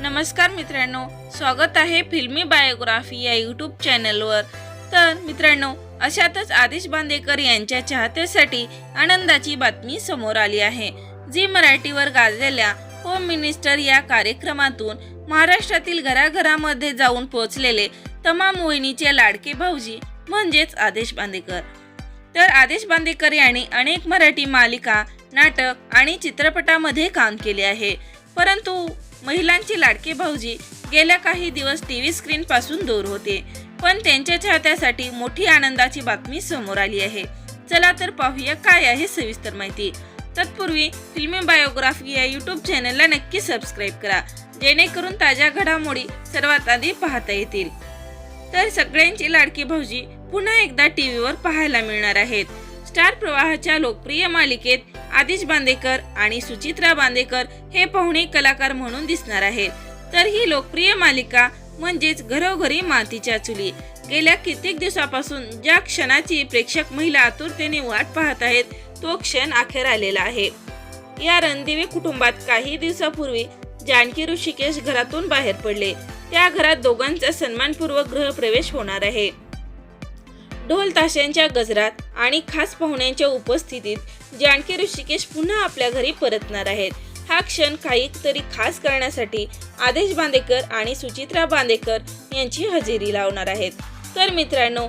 नमस्कार मित्रांनो स्वागत आहे फिल्मी बायोग्राफी या यूट्यूब चॅनलवर. तर मित्रांनो अशातच आदेश बांदेकर यांच्या चाहत्यासाठी आनंदाची बातमी समोर आली आहे जी मराठीवर गाजलेल्या होम मिनिस्टर या कार्यक्रमातून महाराष्ट्रातील घराघरामध्ये जाऊन पोहोचलेले तमाम मोहिनीचे लाडके भाऊजी म्हणजेच आदेश बांदेकर. तर आदेश बांदेकर यांनी अनेक मराठी मालिका नाटक आणि चित्रपटामध्ये काम केले आहे परंतु महिलांचे लाडके भाऊजी गेल्या काही दिवस टी व्ही स्क्रीन पासून दूर होते. पण त्यांच्या चाहत्यासाठी मोठी आनंदाची बातमी समोर आली आहे. चला तर पाहूया काय आहे सविस्तर माहिती. तत्पूर्वी फिल्मी बायोग्राफी या यूट्यूब चॅनलला नक्की सबस्क्राईब करा. जेणेकरून ताज्या घडामोडी सर्वात आधी पाहता येतील. तर सगळ्यांची लाडकी भाऊजी पुन्हा एकदा टी व्हीवर पाहायला मिळणार आहेत. स्टार प्रवाहाच्या लोकप्रिय मालिकेत आदिश बांदेकर आणि सुचित्रा बांदेकर हे पाहुणे कलाकार म्हणून दिसणार आहेत. तर ही लोकप्रिय मालिका म्हणजेच घरोघरी मातीच्या चुली. गेल्या कित्येक दिवसापासून ज्या क्षणाची प्रेक्षक महिला आतुरतेने वाट पाहत आहेत तो क्षण अखेर आलेला आहे. या रणदिवे कुटुंबात काही दिवसापूर्वी जानकी ऋषिकेश घरातून बाहेर पडले. त्या घरात दोघांचा सन्मानपूर्वक गृहप्रवेश होणार आहे. ढोल ताशांच्या गजरात आणि खास पाहुण्यांच्या उपस्थितीत जानकी ऋषिकेश पुन्हा आपल्या घरी परतणार आहेत. हा क्षण काहीतरी खास करण्यासाठी आदेश बांदेकर आणि सुचित्रा बांदेकर यांची हजेरी लावणार आहेत. तर मित्रांनो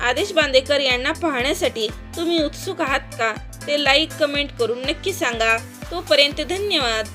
आदेश बांदेकर यांना पाहण्यासाठी तुम्ही उत्सुक आहात का? ते लाईक कमेंट करून नक्की सांगा. तोपर्यंत धन्यवाद.